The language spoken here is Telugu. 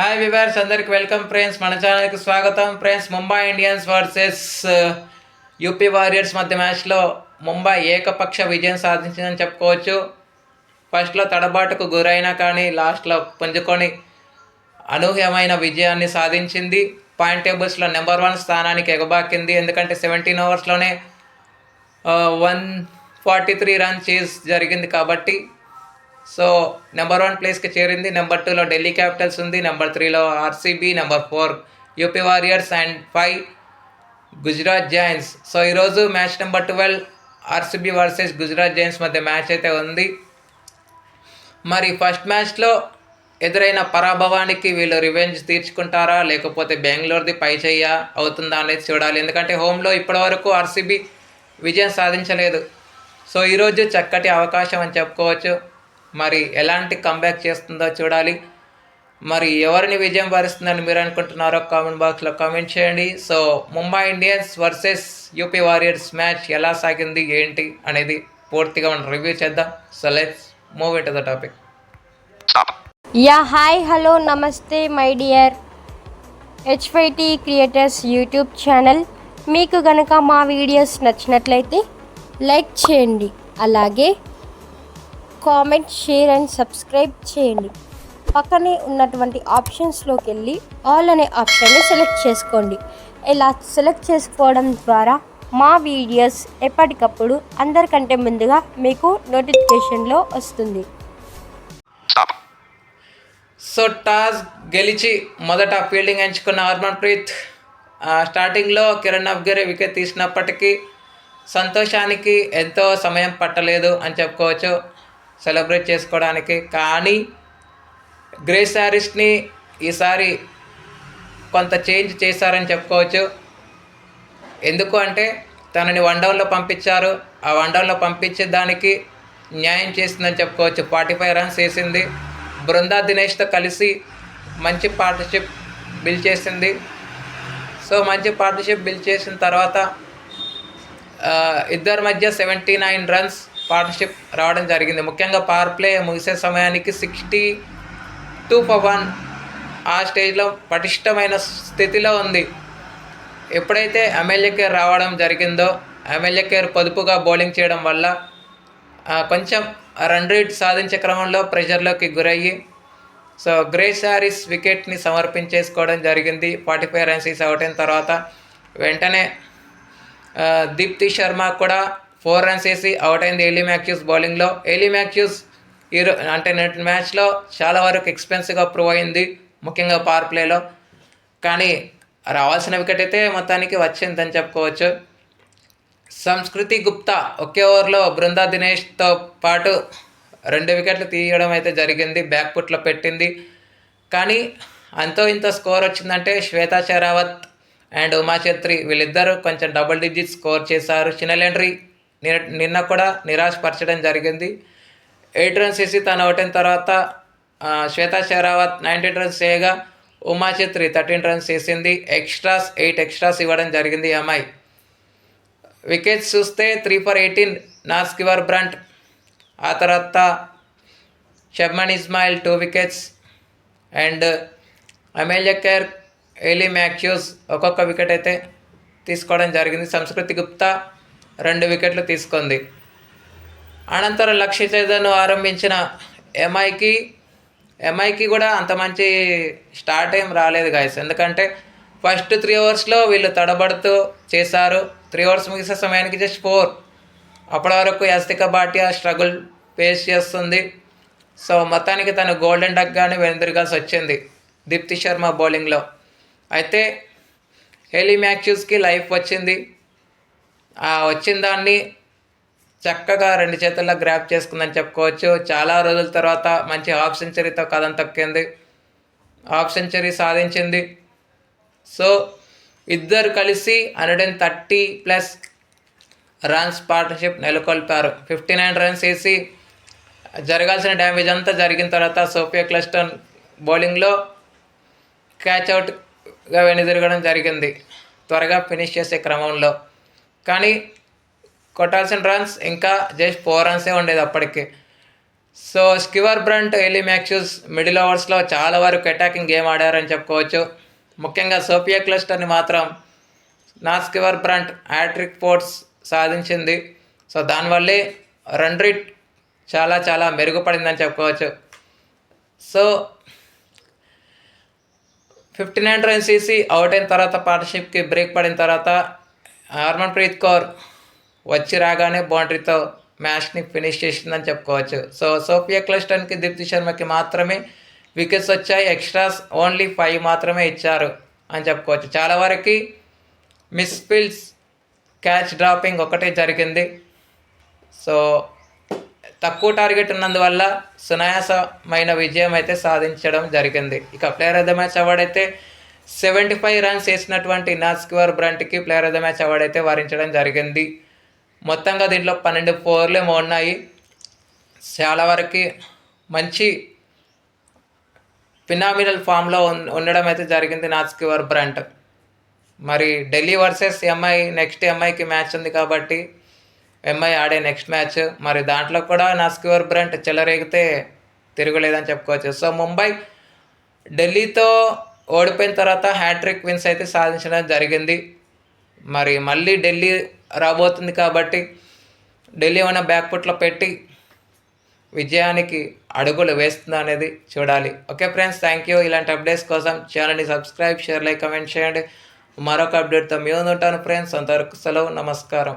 హాయ్ వివర్స్ అందరికి వెల్కమ్ ఫ్రెండ్స్ మన ఛానల్కి స్వాగతం. Friends Mumbai Indians versus UP Warriors మధ్య మ్యాచ్లో ముంబై ఏకపక్ష విజయం సాధించిందని చెప్పుకోవచ్చు. ఫస్ట్లో తడబాటుకు గురైనా కానీ లాస్ట్లో పుంజుకొని అనూహ్యమైన విజయాన్ని సాధించింది. పాయింట్ టేబుల్స్లో నెంబర్ వన్ స్థానానికి ఎగబాకింది. ఎందుకంటే seventy ఓవర్స్లోనే one forty three run chase జరిగింది కాబట్టి సో నెంబర్ వన్ ప్లేస్కి చేరింది నెంబర్ టూలో ఢిల్లీ క్యాపిటల్స్ ఉంది నెంబర్ త్రీలో RCB number four UP Warriors and five Gujarat Giants so ఈరోజు match number twelve RCB versus Gujarat Giants మధ్య మ్యాచ్ అయితే ఉంది. మరి ఫస్ట్ మ్యాచ్లో ఎదురైన పరాభవానికి వీళ్ళు రివెంజ్ తీర్చుకుంటారా? లేకపోతే బెంగళూరుది పై చెయ్య? అవుతుందా అనేది చూడాలి. ఎందుకంటే హోమ్లో ఇప్పటివరకు ఆర్సీబీ విజయం సాధించలేదు. సో ఈరోజు చక్కటి అవకాశం అని చెప్పుకోవచ్చు. మరి ఎలాంటి కంబ్యాక్ చేస్తుందో చూడాలి. మరి ఎవరిని విజయం భరిస్తుందని మీరు అనుకుంటున్నారో కామెంట్ బాక్స్లో కామెంట్ చేయండి. So Mumbai Indians versus UP Warriors match ఎలా సాగింది ఏంటి అనేది పూర్తిగా మనం రివ్యూ చేద్దాం. So let's move in to the topic yeah hi hello నమస్తే my dear HYT creators YouTube channel మీకు గనక మా వీడియోస్ నచ్చినట్లయితే లైక్ చేయండి. అలాగే కామెంట్ షేర్ అండ్ సబ్స్క్రైబ్ చేయండి. పక్కనే ఉన్నటువంటి ఆప్షన్స్లోకి వెళ్ళి ఆల్ అనే ఆప్షన్ని సెలెక్ట్ చేసుకోండి. ఇలా సెలెక్ట్ చేసుకోవడం ద్వారా మా వీడియోస్ ఎప్పటికప్పుడు అందరికంటే ముందుగా మీకు నోటిఫికేషన్లో వస్తుంది. సో టాస్ గెలిచి మొదట ఫీల్డింగ్ ఎంచుకున్న హర్మన్ ప్రీత్ స్టార్టింగ్లో కిరణ్ అఫ్గరే వికెట్ తీసినప్పటికీ సంతోషానికి ఎంతో సమయం పట్టలేదు అని చెప్పుకోవచ్చు. సెలబ్రేట్ చేసుకోవడానికి. కానీ గ్రేస్ హ్యారిస్ని ఈసారి కొంత చేంజ్ చేశారని చెప్పుకోవచ్చు. ఎందుకు అంటే తనని వన్ డౌన్లో పంపించారు. ఆ వన్ డౌన్లో పంపించే దానికి న్యాయం చేసిందని చెప్పుకోవచ్చు. ఫార్టీ ఫైవ్ రన్స్ వేసింది. బృందా దినేష్తో కలిసి మంచి పార్ట్నర్షిప్ బిల్డ్ చేసింది. సో మంచి పార్ట్నర్షిప్ బిల్డ్ చేసిన తర్వాత ఇద్దరి మధ్య సెవెంటీ నైన్ రన్స్ పార్ట్నర్షిప్ రావడం జరిగింది. ముఖ్యంగా పవర్ ప్లే ముగిసే సమయానికి సిక్స్టీ టూ ఫర్ వన్ ఆ స్టేజ్లో పటిష్టమైన స్థితిలో ఉంది. ఎప్పుడైతే ఎమ్మెల్యే కేర్ రావడం జరిగిందో ఎమ్మెల్యే కేర్ పొదుపుగా బౌలింగ్ చేయడం వల్ల కొంచెం రన్ రేట్ సాధించే క్రమంలో ప్రెషర్లోకి గురయ్యి సో గ్రేస్ హారిస్ వికెట్ని సమర్పించేసుకోవడం జరిగింది. ఫార్టీ ఫైవ్ రన్సీస్ అవుట్ అయిన తర్వాత వెంటనే దీప్తి శర్మ కూడా ఫోర్ రన్స్ వేసి అవుట్ అయింది ఎలీ మ్యాథ్యూస్ బౌలింగ్లో. ఎలీ మ్యాథ్యూస్ ఈరో అంటే నెట్ మ్యాచ్లో చాలా వరకు ఎక్స్పెన్సివ్గా ప్రూవ్ అయింది ముఖ్యంగా పవర్ ప్లేలో. కానీ రావాల్సిన వికెట్ అయితే మొత్తానికి వచ్చిందని చెప్పుకోవచ్చు. సంస్కృతి గుప్తా ఒకే ఓవర్లో బృందా దినేష్తో పాటు రెండు వికెట్లు తీయడం అయితే జరిగింది బ్యాక్ పుట్లో పెట్టింది. కానీ అంతో ఇంత స్కోర్ వచ్చిందంటే శ్వేతా శరావత్ అండ్ ఉమా ఛత్రి వీళ్ళిద్దరూ కొంచెం డబుల్ డిజిట్ స్కోర్ చేశారు. చిన్నలెండ్రీ నిన్న కూడా నిరాశపరచడం జరిగింది. ఎయిట్ రన్స్ వేసి తను అవుటిన తర్వాత శ్వేతా షెరావత్ నైన్టీన్ రన్స్ చేయగా ఉమా థర్టీన్ రన్స్ వేసింది ఎక్స్ట్రాస్ ఎయిట్ ఎక్స్ట్రాస్ ఇవ్వడం జరిగింది అమ్మాయి. వికెట్స్ చూస్తే three for eighteen Nat Sciver Brunt. ఆ తర్వాత Shabnim Ismail two wickets and Amelia Kerr Hayley Matthews ఒక్కొక్క వికెట్ అయితే తీసుకోవడం జరిగింది. సంస్కృతి గుప్తా రెండు వికెట్లు తీసుకుంది. అనంతరం లక్ష్య చైతన్ను ఆరంభించిన ఎంఐకి ఎంఐకి కూడా అంత మంచి స్టార్ట్ ఏం రాలేదు గాయస్ ఎందుకంటే ఫస్ట్ త్రీ అవర్స్లో వీళ్ళు తడబడుతూ చేశారు. త్రీ అవర్స్ ముగిసే సమయానికి జస్ట్ ఫోర్ అప్పటి వరకు యస్తిక భాటియా స్ట్రగుల్ ఫేస్ చేస్తుంది. సో మొత్తానికి తను గోల్డెన్ డక్గానే వెనుదిరగాల్సి వచ్చింది. దీప్తి శర్మ బౌలింగ్లో అయితే హెలీ మ్యాక్యూస్కి లైఫ్ వచ్చింది. వచ్చిన దాన్ని చక్కగా రెండు చేతుల్లో గ్రాప్ చేసుకుందని చెప్పుకోవచ్చు. చాలా రోజుల తర్వాత మంచి హాఫ్ సెంచరీతో కథం తక్కింది. హాఫ్ సెంచరీ సాధించింది. సో ఇద్దరు కలిసి hundred and thirty plus runs partnership నెలకొల్పారు. ఫిఫ్టీ నైన్ రన్స్ వేసి జరగాల్సిన డ్యామేజ్ అంతా జరిగిన తర్వాత సోఫియా క్లస్టన్ బౌలింగ్లో క్యాచ్ అవుట్గా వెనుదిరగడం జరిగింది. త్వరగా ఫినిష్ చేసే క్రమంలో. కానీ కొట్టాల్సిన రన్స్ ఇంకా జస్ట్ ఫోర్ రన్సే ఉండేది అప్పటికి. So Sciver Brunt Hayley Matthews middle ఓవర్స్లో చాలా వరకు అటాకింగ్ గేమ్ ఆడారని చెప్పుకోవచ్చు. ముఖ్యంగా సోఫియా క్లస్టర్ని మాత్రం నా Sciver Brunt hat trick fours సాధించింది. సో దానివల్లే రన్ రేట్ చాలా చాలా మెరుగుపడిందని చెప్పుకోవచ్చు. సో ఫిఫ్టీ నైన్ రన్స్ తీసి అవుట్ అయిన తర్వాత పార్ట్నర్షిప్కి బ్రేక్ పడిన తర్వాత హర్మన్ ప్రీత్ కౌర్ వచ్చి రాగానే బౌండరీతో మ్యాచ్ని ఫినిష్ చేసిందని చెప్పుకోవచ్చు. సో సోఫియా క్లస్టన్కి దీప్తి శర్మకి మాత్రమే వికెట్స్ వచ్చాయి. ఎక్స్ట్రాస్ ఓన్లీ ఫైవ్ మాత్రమే ఇచ్చారు అని చెప్పుకోవచ్చు. చాలా వరకు మిస్ ఫీల్డ్స్ క్యాచ్ డ్రాపింగ్ ఒకటే జరిగింది. సో తక్కువ టార్గెట్ ఉన్నందువల్ల సునాయాసమైన విజయం అయితే సాధించడం జరిగింది. ఇక player of the match award అయితే సెవెంటీ ఫైవ్ రన్స్ వేసినటువంటి Nat Sciver బ్రంట్కి player of the match award అయితే వరించడం జరిగింది. మొత్తంగా దీంట్లో పన్నెండు ఫోర్లే ఉన్నాయి. చాలా వరకు మంచి ఫినామినల్ ఫామ్లో ఉండడం అయితే జరిగింది నాస్క్వర్ బ్రంట్. మరి ఢిల్లీ వర్సెస్ ఎంఐ నెక్స్ట్ ఎంఐకి మ్యాచ్ ఉంది కాబట్టి ఎంఐ ఆడే నెక్స్ట్ మ్యాచ్. మరి దాంట్లో కూడా నాస్కివర్ బ్రంట్ చెలరేగితే తిరగలేదని చెప్పుకోవచ్చు. సో ముంబై ఢిల్లీతో ఓడిపోయిన తర్వాత హ్యాట్రిక్ విన్స్ అయితే సాధించడం జరిగింది. మరి మళ్ళీ ఢిల్లీ రాబోతుంది కాబట్టి ఢిల్లీ ఉన్న బ్యాక్పుట్లో పెట్టి విజయానికి అడుగులు వేస్తుంది అనేది చూడాలి. Okay friends thank you. ఇలాంటి అప్డేట్స్ కోసం ఛానల్ని సబ్స్క్రైబ్ షేర్ లైక్ కమెంట్ చేయండి. మరొక అప్డేట్తో మీ ఉంటాను ఫ్రెండ్స్. అంతవరకు సెలవు నమస్కారం.